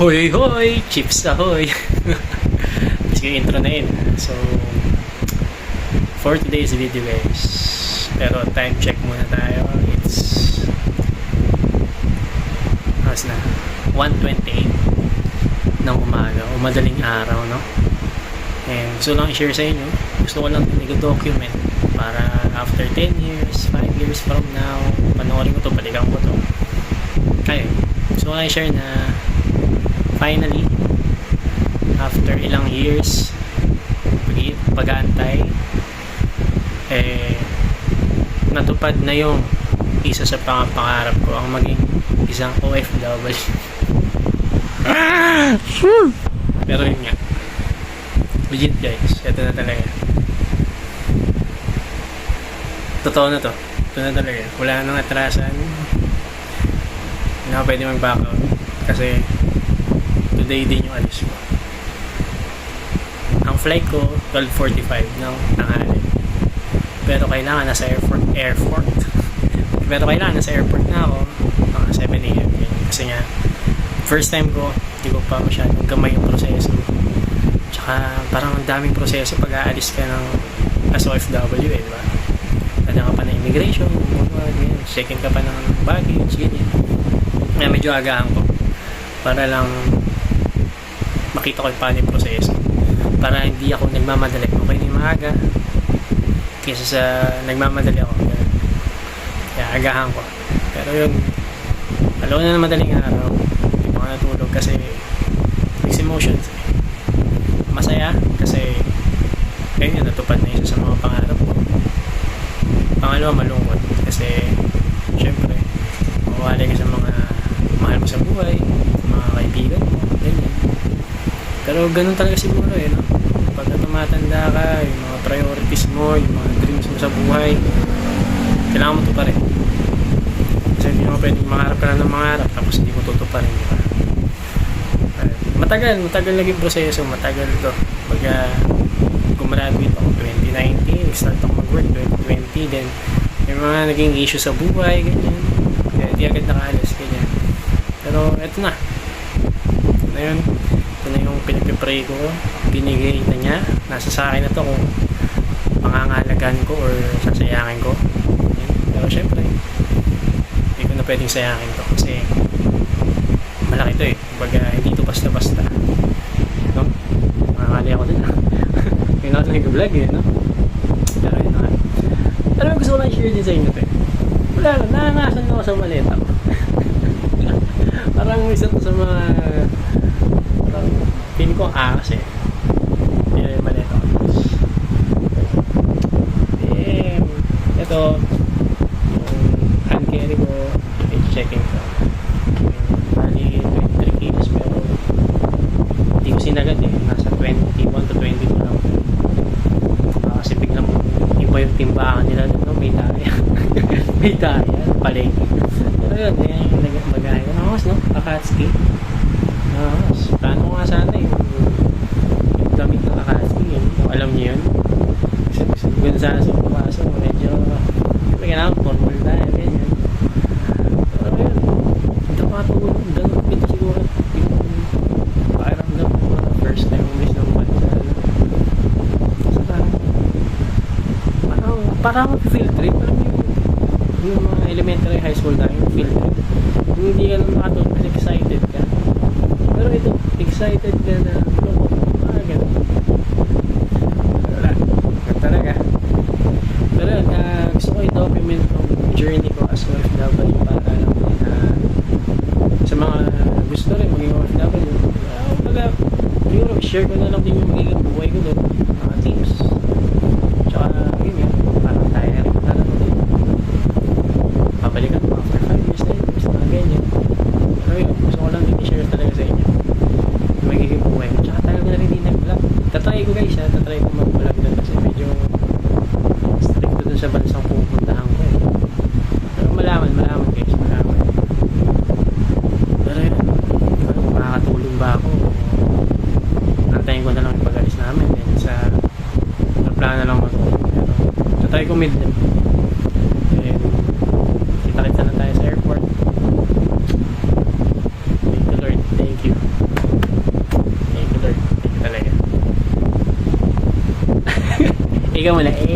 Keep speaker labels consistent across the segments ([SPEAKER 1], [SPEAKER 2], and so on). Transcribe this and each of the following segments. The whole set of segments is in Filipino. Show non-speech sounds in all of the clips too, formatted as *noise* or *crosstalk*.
[SPEAKER 1] Hoy hoy! Chips ahoy! *laughs* Get intro na yun. So, for today's video guys, pero time check muna tayo. It's, how's na? 1.28 ng umaga o madaling araw, no? And gusto lang i-share sa inyo. Gusto ko lang din document para after 10 years, 5 years from now, panoorin ko to, balikan ko to. Kaya, gusto ko lang i-share na finally, after ilang years, pag- pag-aantay, eh, natupad na yung isa sa pang pangarap ko, ang maging isang OFW. *laughs* Pero yun nga, legit guys, ito na talaga. Totoo na to. Ito na talaga. Wala nang atrasan. Hindi na pwede mag-back. Kasi, today din yung alis ko. Ang flight ko, 12.45 ng tanghali. Pero kailangan nasa airport, airport. *laughs* Pero kailangan nasa airport na ako mga 7 a.m. Kasi nga, first time ko, hindi ko pa masyadong gamay yung proseso. Tsaka parang ang daming proseso pag aalis ka ng as OFW eh, di ba? Ada ka pa ng immigration, ganyan. Check-in ka pa ng baggage, ganyan. Kaya medyo agahan ko. Para lang makita ko yung paano yung proseso. Para hindi ako nagmamadali. Okay na yung maaga. Kesa sa nagmamadali ako. Kaya agahan ko. Pero yun, alam ko na na madaling araw. Hindi ako natulog kasi mixed emotions. Masaya kasi ayun yun, natupad na isa sa mga pangarap ko. Pangalawa, malungkot kasi syempre, mawawala ka sa mga mahal mo sa buhay, mga kaibigan mo, ganyan. Pero ganun talaga siguro eh, no? Pagka tumatanda ka, yung mga priorities mo, yung mga dreams mo sa buhay, kailangan mo ito pa rin. Kasi hindi mo pwedeng mangarap ka lang ng mangarap tapos hindi mo tutuparin, di ba? Matagal, matagal naging proseso, matagal to. Pagka gumraduate ako 2019, start ako mag-work 2020, then yung mga naging issue sa buhay, ganyan. Kaya di agad nakaalis, ganyan. Pero eto na. Na yun. Na yung pinagpipray ko. Binigay na niya. Nasa sa akin na to kung pangangalagan ko or sasayangin ko. Pero syempre, hindi ko na pwedeng sayangin to kasi malaki to eh. Kumbaga, hindi to basta-basta. No? Makakali ako din. Ngayon *laughs* ako nag-vlog eh, no? Pero yun na nga. Alam mo, gusto ko lang i-share din sa inyo to eh. Wala lang, nangangasan ako sa maleta ko. *laughs* parang isa to sa mga feeling ko ang angas eh. Hindi na yung maleta ko. Then, ito, yung hand carry ko, age checking ko. Bali, 23 kilos pero hindi ko sinagad eh. Nasa 21 to 22 lang. Ah, kasi biglang iba yung timbangan nila no? may daya. *laughs* may daya, palengke. Pero yun, yan yung nag- mag-ahay ko. Nakakos, no? Akatsuki. Nakakos. Ko nga sana yung, yung damit ng Akatsuki. Yun. Kung alam niyo yun. Ko na sana sa pumasok. Medyo, siyempre kailangan formal tayo. Ganyan. Pero yun, hindi ako matulog. Ganun, ito siguro yung pakiramdam ko first time umis ng bansa. Saka, parang, parang mag-field trip. Alam mo yung, mga elementary high school na yung field trip. Hindi ka lang makatulog kasi excited ka. Pero ito, excited ka na lungkot. Parang ganun. Wala. Ganun talaga. Pero yun, ah, gusto ko i-document yung journey ko as OFW para alam mo na sa mga gusto rin maging OFW. Uh, baga, siguro share ko na lang din recommend din. Kita-kita na tayo sa airport. Thank you Lord. Thank you.
[SPEAKER 2] Thank you Lord. Thank you talaga. *laughs* Ikaw muna. Eh.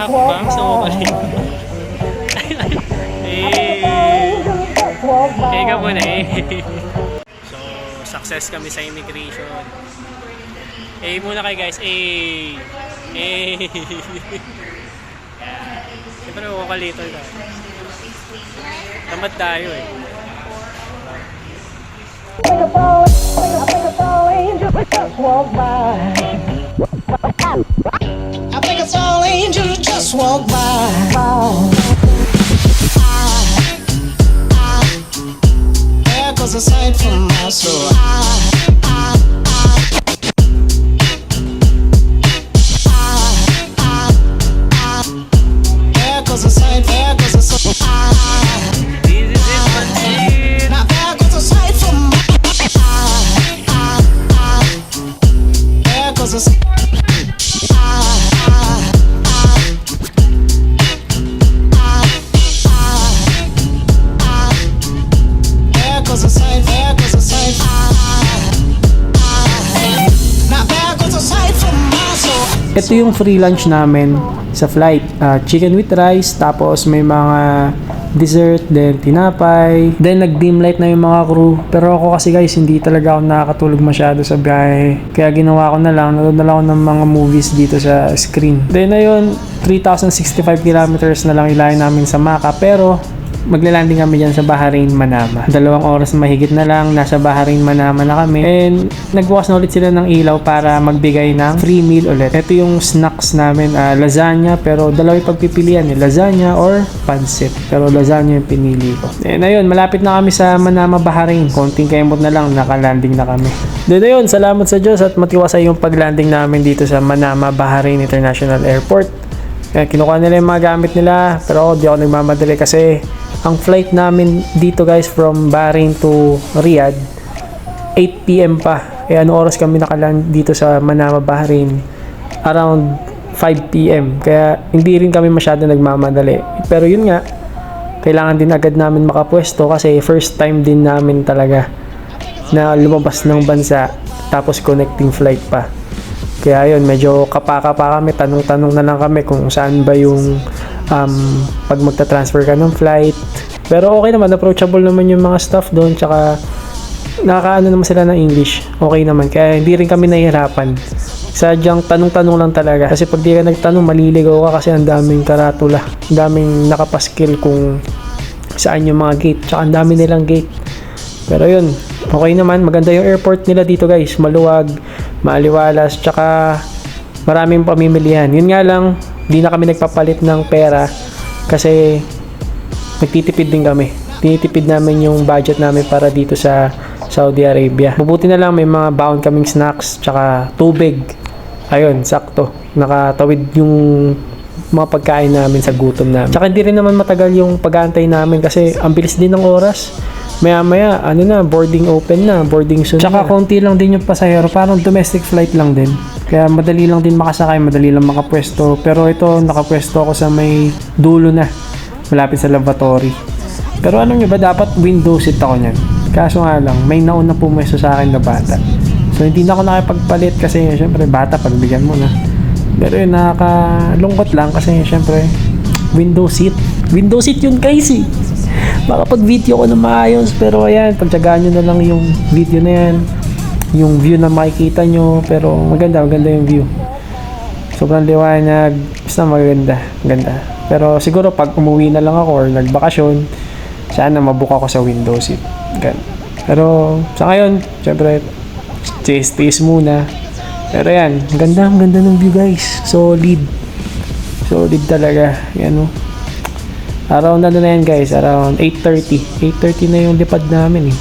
[SPEAKER 1] Hakbang sa pala. Eh. Ikaw muna, eh. So, success kami sa immigration. Eh, muna kayo guys. Eh. Eh. Siyempre, wakalito na. Tamad tayo eh.
[SPEAKER 2] I think it's all angels just walk by. There goes a sight from my soul. There goes a sight, there goes.
[SPEAKER 3] Ito yung free lunch namin sa flight. Ah, chicken with rice, tapos may mga dessert, then tinapay. Then nag-dim light na yung mga crew. Pero ako kasi guys, hindi talaga ako nakakatulog masyado sa biyahe. Kaya ginawa ko na lang, nanood na lang ako ng mga movies dito sa screen. Then ayun, 3,065 kilometers na lang ilayo namin sa Maka. Pero maglalanding kami dyan sa Bahrain, Manama. Dalawang oras mahigit na lang, nasa Bahrain, Manama na kami. And nagbukas na ulit sila ng ilaw para magbigay ng free meal ulit. Ito yung snacks namin, ah, lasagna, pero dalawa yung pagpipilian eh, lasagna or pancit. Pero lasagna yung pinili ko. And ayun, malapit na kami sa Manama, Bahrain. Konting kemot na lang, nakalanding na kami. Then ayun, salamat sa Diyos at matiwasay yung paglanding namin dito sa Manama, Bahrain International Airport. Kaya kinukuha nila yung mga gamit nila pero di ako nagmamadali kasi ang flight namin dito guys from Bahrain to Riyadh 8pm pa. Eh ano oras kami nakaland dito sa Manama, Bahrain? Around 5pm. Kaya hindi rin kami masyado nagmamadali. Pero yun nga, kailangan din agad namin makapwesto kasi first time din namin talaga na lumabas ng bansa tapos connecting flight pa. Kaya yun, medyo kapaka-pa kami, tanong-tanong na lang kami kung saan ba yung um, pag magta-transfer ka ng flight. Pero okay naman, approachable naman yung mga staff doon, tsaka nakakaano naman sila ng English. Okay naman, kaya hindi rin kami nahihirapan. Sadyang tanong-tanong lang talaga. Kasi pag di ka nagtanong, maliligaw ka kasi ang daming karatula. Ang daming nakapaskil kung saan yung mga gate. Tsaka ang dami nilang gate. Pero yun, okay naman. Maganda yung airport nila dito guys. Maluwag, maaliwalas, tsaka maraming pamimilihan. Yun nga lang, di na kami nagpapalit ng pera kasi nagtitipid din kami. Tinitipid namin yung budget namin para dito sa Saudi Arabia. Mabuti na lang may mga baon kaming snacks tsaka tubig. Ayun, sakto. Nakatawid yung mga pagkain namin sa gutom namin. Tsaka hindi rin naman matagal yung pag-aantay namin kasi ang bilis din ng oras. Maya maya, ano na, boarding open na, boarding soon Tsaka konti lang din yung pasahero, parang domestic flight lang din. Kaya madali lang din makasakay, madali lang makapwesto. Pero ito, nakapwesto ako sa may dulo na, malapit sa lavatory. Pero alam nyo ba, dapat window seat ako niyan. Kaso nga lang, may nauna pumwesto sa akin na bata. So hindi na ako nakipagpalit kasi syempre bata pagbigyan mo na. Pero yun, nakakalungkot lang kasi syempre window seat. Window seat yun guys eh. Makapag-video ko na maayos pero ayan, pagtsagaan nyo na lang yung video na yan. Yung view na makikita nyo pero maganda, maganda yung view. Sobrang liwanag, basta maganda, ganda. Pero siguro pag umuwi na lang ako or nagbakasyon, sana mabuka ko sa window seat. Gan. Pero sa ngayon, syempre, taste-taste muna. Pero yan, ganda, ang ganda ng view guys. Solid. Solid talaga. Yan o. Around ano na yan guys, around 8.30. 8.30 na yung lipad namin eh.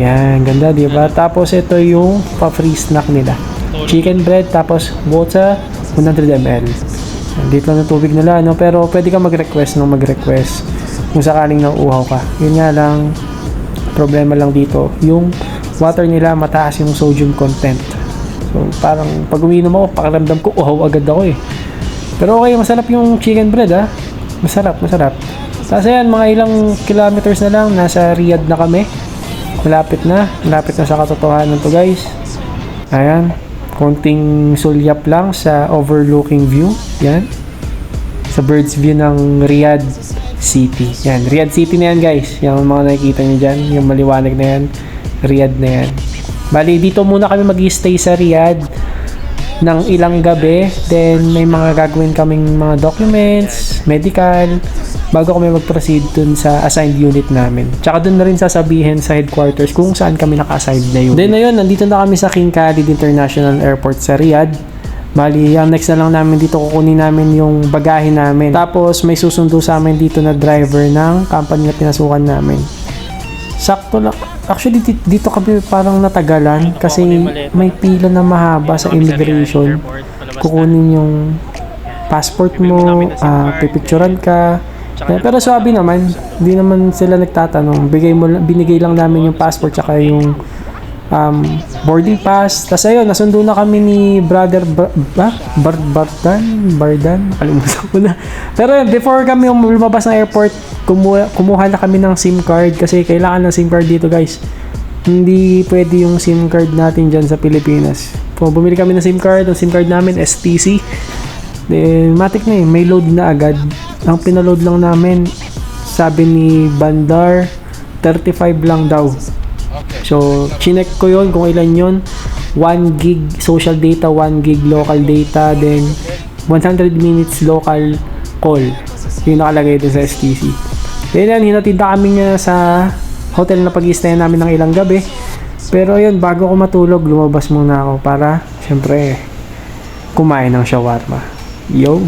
[SPEAKER 3] Yan, ganda di ba? Tapos ito yung pa-free snack nila. Chicken bread, tapos water, 100 ml. Dito lang ng tubig nila, no? Pero pwede ka mag-request nung mag-request kung sakaling nauuhaw ka. Yun nga lang, problema lang dito, yung water nila mataas yung sodium content. So, parang pag uminom ako, pakiramdam ko, uhaw agad ako eh. Pero okay, masarap yung chicken bread ah. Masarap, masarap. Tapos ayan, mga ilang kilometers na lang, nasa Riyadh na kami. Malapit na, malapit na sa katotohanan to guys. Ayan, konting sulyap lang sa overlooking view. Yan. Sa bird's view ng Riyadh City. Yan, Riyadh City na yan guys. Yung mga nakikita nyo dyan, yung maliwanag na yan, Riyadh na yan. Bali, dito muna kami mag stay sa Riyadh ng ilang gabi. Then, may mga gagawin kaming mga documents, medical, bago kami mag-proceed dun sa assigned unit namin. Tsaka dun na rin sasabihin sa headquarters kung saan kami naka-assigned na unit. Then, ayun, nandito na kami sa King Khalid International Airport sa Riyadh. Bali, ang next na lang namin dito, kukunin namin yung bagahe namin. Tapos, may susundo sa amin dito na driver ng company na pinasukan namin. Sakto lang. Actually, di- dito kami parang natagalan kasi may pila na mahaba sa immigration. Kukunin yung passport mo, ah, pipicturan ka. Pero sabi naman, hindi naman sila nagtatanong. Bigay mo, binigay lang namin yung passport tsaka yung um, boarding pass. Tapos ayun, nasundo na kami ni brother Bar, ba? Bar, Bardan? Bardan? Kalimutan ko na. Pero before kami um- lumabas ng airport, kumuha, kumuha na kami ng SIM card kasi kailangan ng SIM card dito guys. Hindi pwede yung SIM card natin dyan sa Pilipinas. So, bumili kami ng SIM card. Ang SIM card namin, STC. Then, matik na eh. May load na agad. Ang pinaload lang namin, sabi ni Bandar, 35 lang daw. So, chinek ko yon kung ilan yon 1 gig social data, 1 gig local data, then 100 minutes local call. Yung nakalagay doon sa STC. Then yan, hinatid na kami niya sa hotel na pag namin ng ilang gabi. Pero yun, bago ako matulog, lumabas muna ako para, syempre, kumain ng shawarma. Yo!